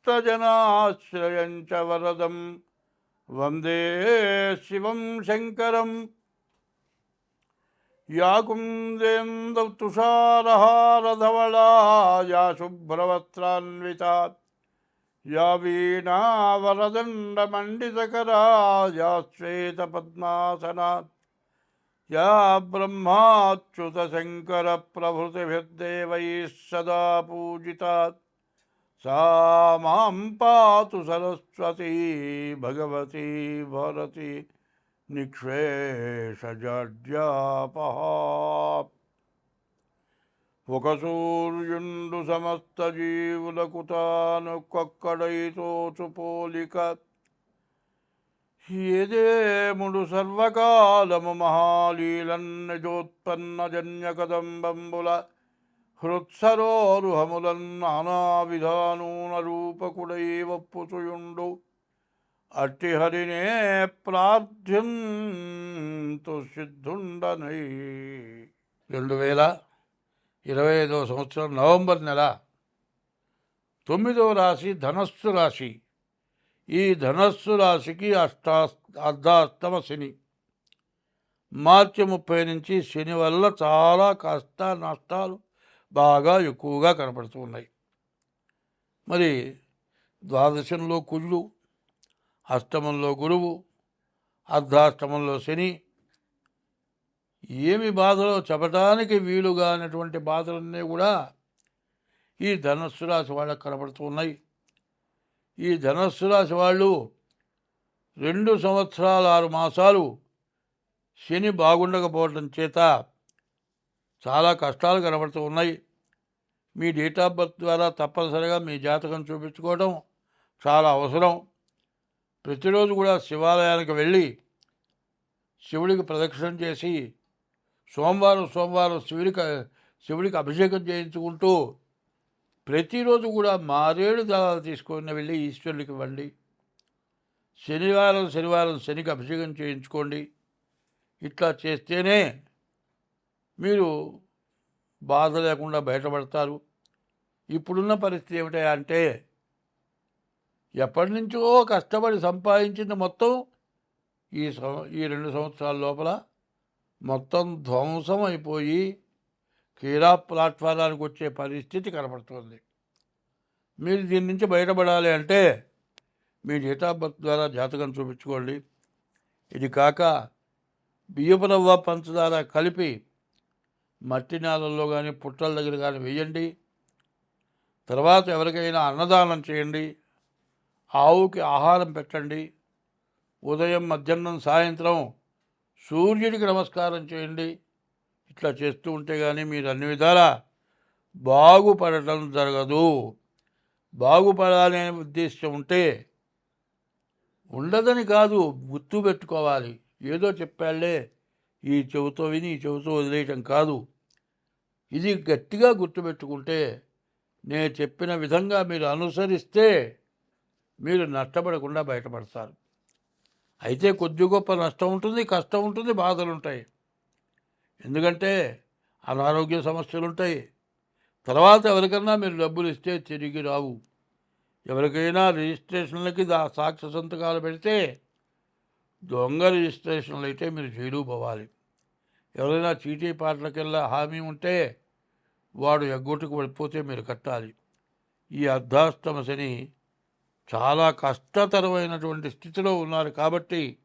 భక్తజనాశ్రయం చ వరదం వందే శివం శంకరం या कुन्देन्दुषारहारधवला या शुभ्रवस्त्रान्विता या वीणावरदण्डमण्डितकरा या श्वेतपद्मासना या ब्रह्माच्युतशङ्करप्रभृतिभिर्देवैः सदा पूजिता సా మాం పాతు సరస్వతీ భగవతీ భారతి నిక్షేషజడ్యాపహ ఒక సూర్యుండు సమస్త జీవులకు తానొక్కొక్కడైతోచు పోలిక ఏదేముడు సర్వకాలము మహాలీలన్నజోత్పన్న జన్య కదంబంబుల హృత్సరోరుహములన్ నానా విధానూన రూపకుడై వప్పుచుయుండు అట్టిహరినే ప్రార్థ్యంతు సిద్ధుండనై. రెండు వేల ఇరవై ఐదవ సంవత్సరం నవంబర్ నెల తొమ్మిదవ రాశి ధనస్సు రాశి. ఈ ధనస్సు రాశికి అష్టా అర్ధాష్టమ శని. మార్చి ముప్పై నుంచి శని వల్ల చాలా కష్ట నష్టాలు బాగా ఎక్కువగా కనపడుతున్నాయి. మరి ద్వాదశంలో కుజుడు అష్టమంలో గురువు అర్ధాష్టమంలో శని ఏమి బాధలో చెప్పడానికి వీలుగానటువంటి బాధలన్నీ కూడా ఈ ధనస్సు రాశి వాళ్ళకి కనపడుతూ ఉన్నాయి ఈ ధనస్సు రాశి వాళ్ళు రెండు సంవత్సరాలు ఆరు మాసాలు శని బాగుండకపోవడం చేత చాలా కష్టాలు కనబడుతూ ఉన్నాయి. మీ డేట్ ఆఫ్ బర్త్ ద్వారా తప్పనిసరిగా మీ జాతకం చూపించుకోవడం చాలా అవసరం. ప్రతిరోజు కూడా శివాలయానికి వెళ్ళి శివుడికి ప్రదక్షిణం చేసి సోమవారం సోమవారం శివుడికి శివుడికి అభిషేకం చేయించుకుంటూ ప్రతిరోజు కూడా మారేడు దళాలు తీసుకొని వెళ్ళి ఈశ్వరుడికి ఇవ్వండి. శనివారం శనివారం శనికి అభిషేకం చేయించుకోండి. ఇట్లా చేస్తేనే మీరు బాధ లేకుండా బయటపడతారు. ఇప్పుడున్న పరిస్థితి ఏమిటా అంటే ఎప్పటి నుంచో కష్టపడి సంపాదించింది మొత్తం ఈ సం- ఈ రెండు సంవత్సరాల లోపల మొత్తం ధ్వంసం అయిపోయి క్రీడా ప్లాట్ఫారానికి వచ్చే పరిస్థితి కనపడుతుంది. మీరు దీని నుంచి బయటపడాలి అంటే మీ డేట్ ద్వారా జాతకం చూపించుకోండి. ఇది కాక బియ్యపు రవ్వ పంచదార కలిపి మట్టి నేలల్లో కానీ పుట్టల దగ్గర కానీ వేయండి. తర్వాత ఎవరికైనా అన్నదానం చేయండి. ఆవుకి ఆహారం పెట్టండి. ఉదయం మధ్యాహ్నం సాయంత్రం సూర్యుడికి నమస్కారం చేయండి. ఇట్లా చేస్తూ ఉంటే కానీ మీరు అన్ని విధాలా బాగుపడటం జరగదు. బాగుపడాలనే ఉద్దేశం ఉంటే ఉండదని కాదు గుర్తు పెట్టుకోవాలి. ఏదో చెప్పాళ్ళే ఈ చెవితో విని ఈ చెవితో వదిలేయటం కాదు. ఇది గట్టిగా గుర్తుపెట్టుకుంటే నేను చెప్పిన విధంగా మీరు అనుసరిస్తే మీరు నష్టపడకుండా బయటపడతారు. అయితే కొద్ది గొప్ప నష్టం ఉంటుంది కష్టం ఉంటుంది బాధలు ఉంటాయి. ఎందుకంటే అనారోగ్య సమస్యలు ఉంటాయి. తర్వాత ఎవరికన్నా మీరు డబ్బులు ఇస్తే తిరిగి రావు. ఎవరికైనా రిజిస్ట్రేషన్లకి దా సాక్ష్య సంతకాలు పెడితే దొంగ రిజిస్ట్రేషన్లు అయితే మీరు జైలు పోవాలి. ఎవరైనా చీటీ పాటలకెల్లా హామీ ఉంటే వాడు ఎగ్గొట్టుకు పడిపోతే మీరు కట్టాలి. ఈ అర్ధాష్టమ శని చాలా కష్టతరమైనటువంటి స్థితిలో ఉన్నారు కాబట్టి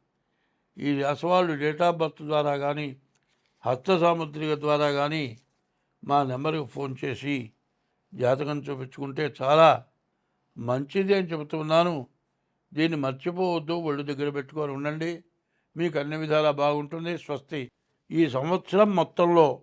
ఈ రాసవాళ్ళు డేట్ ఆఫ్ బర్త్ ద్వారా కానీ హస్త సాముద్రిక ద్వారా కానీ మా నెంబర్కి ఫోన్ చేసి జాతకం చూపించుకుంటే చాలా మంచిది అని చెబుతున్నాను దీన్ని మర్చిపోవద్దు ఒళ్ళు దగ్గర పెట్టుకొని ఉండండి. మీకు అన్ని విధాలా బాగుంటుంది. స్వస్తి. ఈ సంవత్సరం మొత్తంలో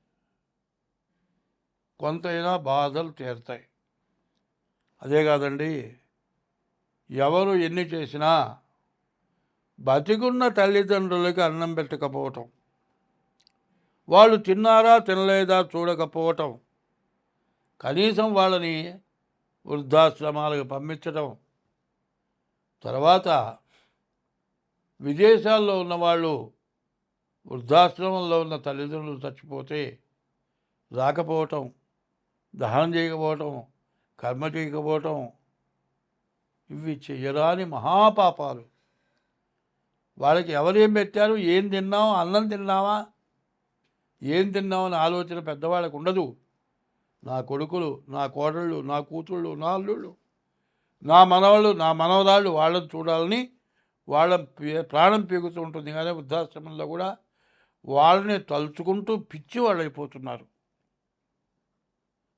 కొంతైనా బాధలు తీరుతాయి. అదే కాదండి ఎవరు ఎన్ని చేసినా బతికున్న తల్లిదండ్రులకి అన్నం పెట్టకపోవటం వాళ్ళు తిన్నారా తినలేదా చూడకపోవటం కనీసం వాళ్ళని వృద్ధాశ్రమాలకు పంపించడం తర్వాత విదేశాల్లో ఉన్నవాళ్ళు వృద్ధాశ్రమంలో ఉన్న తల్లిదండ్రులు చచ్చిపోతే రాకపోవటం దహనం చేయకపోవటం కర్మ చేయకపోవటం ఇవి చేయరాని మహాపాపాలు. వాళ్ళకి ఎవరేం పెట్టారు? ఏం తిన్నాం? అన్నం తిన్నావా? ఏం తిన్నామని ఆలోచన పెద్దవాళ్ళకు ఉండదు. నా కొడుకులు నా కోడళ్ళు నా కూతుళ్ళు నా అల్లుళ్ళు నా మనవాళ్ళు నా మనవరాళ్ళు వాళ్ళని చూడాలని వాళ్ళ ప్రాణం పీగుతూ ఉంటుంది. కానీ వృద్ధాశ్రమంలో కూడా వాళ్ళని తలుచుకుంటూ పిచ్చి వాళ్ళు అయిపోతున్నారు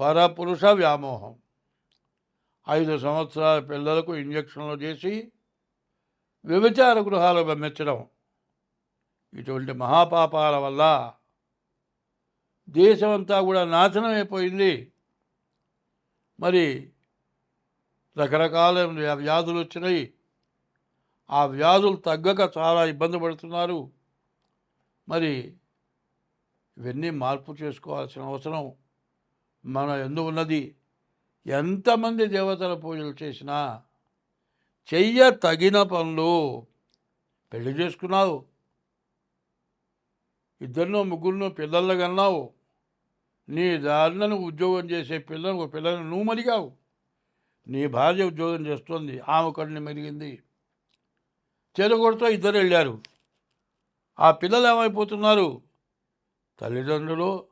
పరపురుష వ్యామోహం. ఐదు సంవత్సరాల పిల్లలకు ఇంజక్షన్లు చేసి వ్యభిచార గృహాలు పంపించడం ఇటువంటి మహాపాపాల వల్ల దేశమంతా కూడా నాశనం అయిపోయింది మరి రకరకాల వ్యాధులు వచ్చినాయి. ఆ వ్యాధులు తగ్గక చాలా ఇబ్బంది పడుతున్నారు. మరి ఇవన్నీ మార్పు చేసుకోవాల్సిన అవసరం మన ఎందు ఉన్నది ఎంతమంది దేవతల పూజలు చేసినా చెయ్య తగిన పనులు. పెళ్ళి చేసుకున్నావు. ఇద్దరినో ముగ్గురినో పిల్లలు కన్నావు. నీ దారిన ఉద్యోగం చేసే పిల్లను ఒక పిల్లను నువ్వు మరిగావు. నీ భార్య ఉద్యోగం చేస్తుంది. ఆమె కడిని మెరిగింది. చెరగొడుతో ఇద్దరు వెళ్ళారు. ఆ పిల్లలు ఏమైపోతున్నారు? తల్లిదండ్రులు